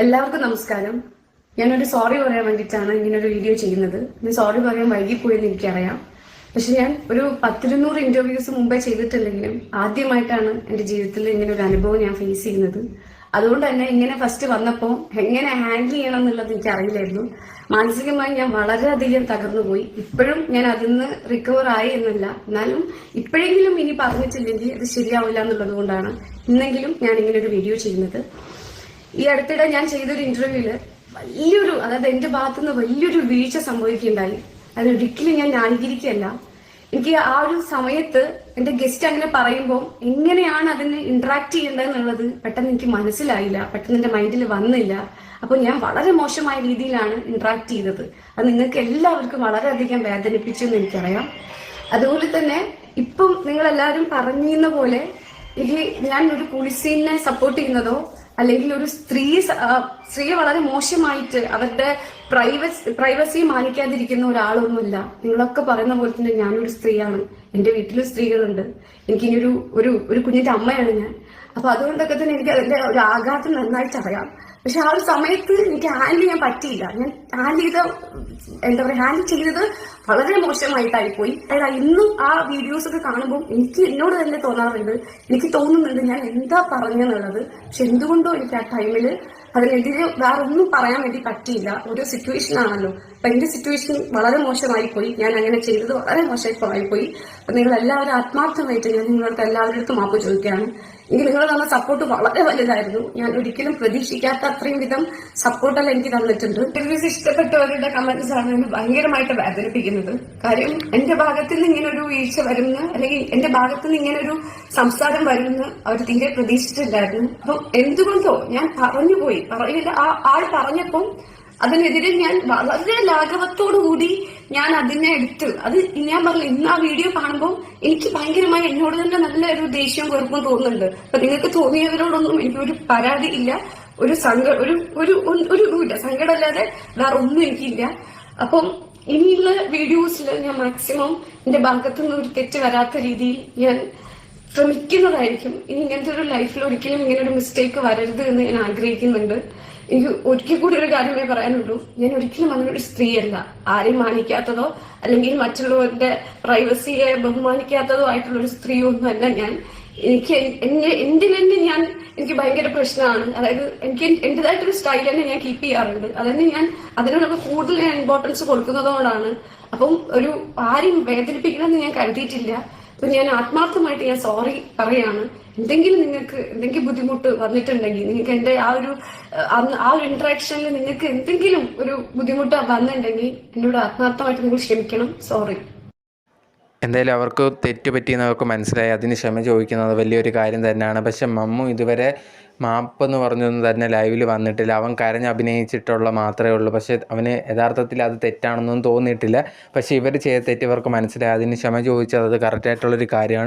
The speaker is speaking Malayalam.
എല്ലാവർക്കും നമസ്കാരം. ഞാനൊരു സോറി പറയാൻ വേണ്ടിയിട്ടാണ് ഒരു വീഡിയോ ചെയ്യുന്നത്. ഞാൻ സോറി പറയാൻ വൈകിപ്പോയെന്ന് എനിക്കറിയാം. പക്ഷെ ഞാൻ ഒരു പത്തിരുന്നൂറ് ഇന്റർവ്യൂസ് മുമ്പേ ചെയ്തിട്ടില്ലെങ്കിലും ആദ്യമായിട്ടാണ് എന്റെ ജീവിതത്തിൽ ഇങ്ങനെ ഒരു അനുഭവം ഞാൻ ഫേസ് ചെയ്യുന്നത്. അതുകൊണ്ട് തന്നെ ഇങ്ങനെ ഫസ്റ്റ് വന്നപ്പോൾ എങ്ങനെ ഹാൻഡിൽ ചെയ്യണം എന്നുള്ളത് എനിക്ക് അറിയില്ലായിരുന്നു മാനസികമായി ഞാൻ വളരെയധികം തകർന്നു പോയി. ഇപ്പോഴും ഞാൻ അതിൽ നിന്ന് റിക്കവർ ആയി എന്നല്ല. എന്നാലും ഇപ്പോഴെങ്കിലും ഇനി പറഞ്ഞിട്ടില്ലെങ്കിൽ അത് ശരിയാവില്ല എന്നുള്ളത് കൊണ്ടാണ് ഇന്നെങ്കിലും ഞാൻ ഇങ്ങനെ ഒരു വീഡിയോ ചെയ്യുന്നത്. ഈ അടുത്തിടെ ഞാൻ ചെയ്തൊരു ഇന്റർവ്യൂൽ വലിയൊരു അതായത് എന്റെ ഭാഗത്തുനിന്ന് വലിയൊരു വീഴ്ച സംഭവിക്കുകയുണ്ടായി. അത് ഒരിക്കലും ഞാൻ ന്യായീകരിക്കുകയല്ല. എനിക്ക് ആ ഒരു സമയത്ത് എന്റെ ഗസ്റ്റ് അങ്ങനെ പറയുമ്പോൾ എങ്ങനെയാണ് അതിന് ഇന്ററാക്ട് ചെയ്യേണ്ടതെന്നുള്ളത് പെട്ടെന്ന് എനിക്ക് മനസ്സിലായില്ല. പെട്ടെന്ന് എന്റെ മൈൻഡിൽ വന്നില്ല. അപ്പൊ ഞാൻ വളരെ മോശമായ രീതിയിലാണ് ഇന്ററാക്ട് ചെയ്തത്. അത് നിങ്ങൾക്ക് എല്ലാവർക്കും വളരെയധികം വേദനിപ്പിച്ചു എന്ന് എനിക്കറിയാം. അതുപോലെ തന്നെ ഇപ്പം നിങ്ങൾ എല്ലാവരും പറഞ്ഞിരുന്ന പോലെ ഇത് ഞാൻ ഒരു കുളിസീനെ സപ്പോർട്ട് ചെയ്യുന്നതോ അല്ലെങ്കിൽ ഒരു സ്ത്രീ സ്ത്രീ വളരെ മോശമായിട്ട് അവരുടെ പ്രൈവസി പ്രൈവസി മാനിക്കാതിരിക്കുന്ന ഒരാളൊന്നുമില്ല. നിങ്ങളൊക്കെ പറയുന്ന പോലെ തന്നെ ഞാനൊരു സ്ത്രീയാണ്. എന്റെ വീട്ടിലും സ്ത്രീകളുണ്ട്. എനിക്കിനി ഒരു ഒരു കുഞ്ഞിന്റെ അമ്മയാണ് ഞാൻ. അപ്പൊ അതുകൊണ്ടൊക്കെ തന്നെ എനിക്ക് അതിന്റെ ഒരു ആഘാതം നന്നായിട്ട് അറിയാം. പക്ഷെ ആ ഒരു സമയത്ത് എനിക്ക് ഹാൻഡിൽ ചെയ്യാൻ പറ്റിയില്ല. ഞാൻ ഹാൻഡിൽ ചെയ്ത എന്താ പറയുക ഹാൻഡിൽ ചെയ്തത് വളരെ മോശമായിട്ടായി പോയി അതായത് ഇന്നും ആ വീഡിയോസ് ഒക്കെ കാണുമ്പോൾ എനിക്ക് എന്നോട് തന്നെ തോന്നാറുണ്ട്. എനിക്ക് തോന്നുന്നുണ്ട് ഞാൻ എന്താ പറഞ്ഞെന്നുള്ളത്. പക്ഷെ എന്തുകൊണ്ടോ എനിക്ക് ആ ടൈമിൽ അതിനെതിരെ വേറെ ഒന്നും പറയാൻ വേണ്ടി പറ്റിയില്ല. ഒരു സിറ്റുവേഷൻ ആണല്ലോ. അപ്പൊ എന്റെ സിറ്റുവേഷൻ വളരെ മോശമായി പോയി ഞാൻ അങ്ങനെ ചെയ്തത് വളരെ മോശമായി പോയി അപ്പൊ നിങ്ങൾ എല്ലാവരും ആത്മാർത്ഥമായിട്ട് ഞാൻ നിങ്ങളുടെ എല്ലാവരുടെ മാപ്പ് ചോദിക്കുകയാണ്. എനിക്ക് നിങ്ങൾ തന്ന സപ്പോർട്ട് വളരെ വലുതായിരുന്നു. ഞാൻ ഒരിക്കലും പ്രതീക്ഷിക്കാത്ത അത്രയും വിധം സപ്പോർട്ടെല്ലാം എനിക്ക് തന്നിട്ടുണ്ട്. ഇന്റർവ്യൂസ് ഇഷ്ടപ്പെട്ടവരുടെ കമന്റ്സ് ആണ് എന്നെ ഭയങ്കരമായിട്ട് വേദനിപ്പിക്കുന്നത്. കാര്യം എന്റെ ഭാഗത്ത് നിന്ന് ഇങ്ങനെ ഒരു വീഴ്ച വരുന്ന അല്ലെങ്കിൽ എന്റെ ഭാഗത്ത് നിന്ന് ഇങ്ങനെ ഒരു സംസാരം വരുമെന്ന് അവർ തീരെ പ്രതീക്ഷിച്ചിട്ടില്ലായിരുന്നു. അപ്പം എന്തുകൊണ്ടോ ഞാൻ പറഞ്ഞുപോയി പറയില്ല ആ ആൾ പറഞ്ഞപ്പം അതിനെതിരെ ഞാൻ വളരെ ലാഘവത്തോടു കൂടി ഞാൻ അതിനെ എടുത്ത് അത് ഞാൻ പറഞ്ഞു ഇന്ന് ആ വീഡിയോ കാണുമ്പോൾ എനിക്ക് ഭയങ്കരമായി എന്നോട് തന്നെ നല്ല ഒരു ദേഷ്യവും വെറുപ്പും തോന്നുന്നുണ്ട്. അപ്പൊ നിങ്ങൾക്ക് തോന്നിയവരോടൊന്നും എനിക്കൊരു പരാതി ഇല്ല. ഒരു സങ്ക ഒരു ഒരു ഒരു സങ്കടം സങ്കടമല്ലാതെ വേറെ ഒന്നും എനിക്കില്ല. അപ്പം ഇനിയുള്ള വീഡിയോസിൽ ഞാൻ മാക്സിമം എന്റെ ഭാഗത്തുനിന്ന് ഒരു തെറ്റ് വരാത്ത രീതിയിൽ ഞാൻ ശ്രമിക്കുന്നതായിരിക്കും ഇനി ഇങ്ങനത്തെ ഒരു ലൈഫിൽ ഒരിക്കലും ഇങ്ങനെ ഒരു മിസ്റ്റേക്ക് വരരുത് എന്ന് ഞാൻ ആഗ്രഹിക്കുന്നുണ്ട്. എനിക്ക് ഒരിക്കൽ കൂടി ഒരു കാര്യമേ പറയാനുള്ളൂ. ഞാൻ ഒരിക്കലും അങ്ങനെ ഒരു സ്ത്രീയല്ല. ആരെയും മാനിക്കാത്തതോ അല്ലെങ്കിൽ മറ്റുള്ളവരുടെ പ്രൈവസിയെ ബഹുമാനിക്കാത്തതോ ആയിട്ടുള്ള ഒരു സ്ത്രീ ഒന്നുമല്ല ഞാൻ. എനിക്ക് എന്നെ എന്തിൽ തന്നെ ഞാൻ എനിക്ക് ഭയങ്കര പ്രശ്നമാണ്. അതായത് എനിക്ക് എന്റേതായിട്ടൊരു സ്റ്റൈൽ തന്നെ ഞാൻ കീപ്പ് ചെയ്യാറുണ്ട്. അതന്നെ ഞാൻ അതിനോടൊക്കെ കൂടുതൽ ഞാൻ ഇമ്പോർട്ടൻസ് കൊടുക്കുന്നതുകൊണ്ടാണ്. അപ്പം ഒരു ആരെയും വേദനിപ്പിക്കണമെന്ന് ഞാൻ കരുതിയിട്ടില്ല. അപ്പൊ ഞാൻ ആത്മാർത്ഥമായിട്ട് ഞാൻ സോറി പറയാണ്. എന്തെങ്കിലും നിങ്ങൾക്ക് എന്തെങ്കിലും ബുദ്ധിമുട്ട് വന്നിട്ടുണ്ടെങ്കിൽ നിങ്ങൾക്ക് എന്റെ ആ ഒരു ആ ഒരു ഇന്ററാക്ഷനിൽ നിങ്ങൾക്ക് എന്തെങ്കിലും ഒരു ബുദ്ധിമുട്ട് വന്നിട്ടുണ്ടെങ്കിൽ എന്നോട് ആത്മാർത്ഥമായിട്ട് നിങ്ങൾ ക്ഷമിക്കണം. സോറി എന്തായാലും അവർക്ക് തെറ്റ് പറ്റിയെന്ന് അവർക്ക് മനസ്സിലായി. അതിന് ക്ഷമ ചോദിക്കുന്നത് വലിയൊരു കാര്യം തന്നെയാണ്. പക്ഷെ മമ്മു ഇതുവരെ മാപ്പ് എന്ന് പറഞ്ഞൊന്നും തന്നെ ലൈവിൽ വന്നിട്ടില്ല. അവൻ കരഞ്ഞ് അഭിനയിച്ചിട്ടുള്ള മാത്രമേ ഉള്ളൂ. പക്ഷേ അവന് യഥാർത്ഥത്തിൽ അത് തെറ്റാണെന്നൊന്നും തോന്നിയിട്ടില്ല. പക്ഷേ ഇവർ ചെയ്ത തെറ്റ് ഇവർക്ക് മനസ്സിലായി. അതിന് ക്ഷമ ചോദിച്ചത് അത് കറക്റ്റായിട്ടുള്ളൊരു കാര്യമാണ്.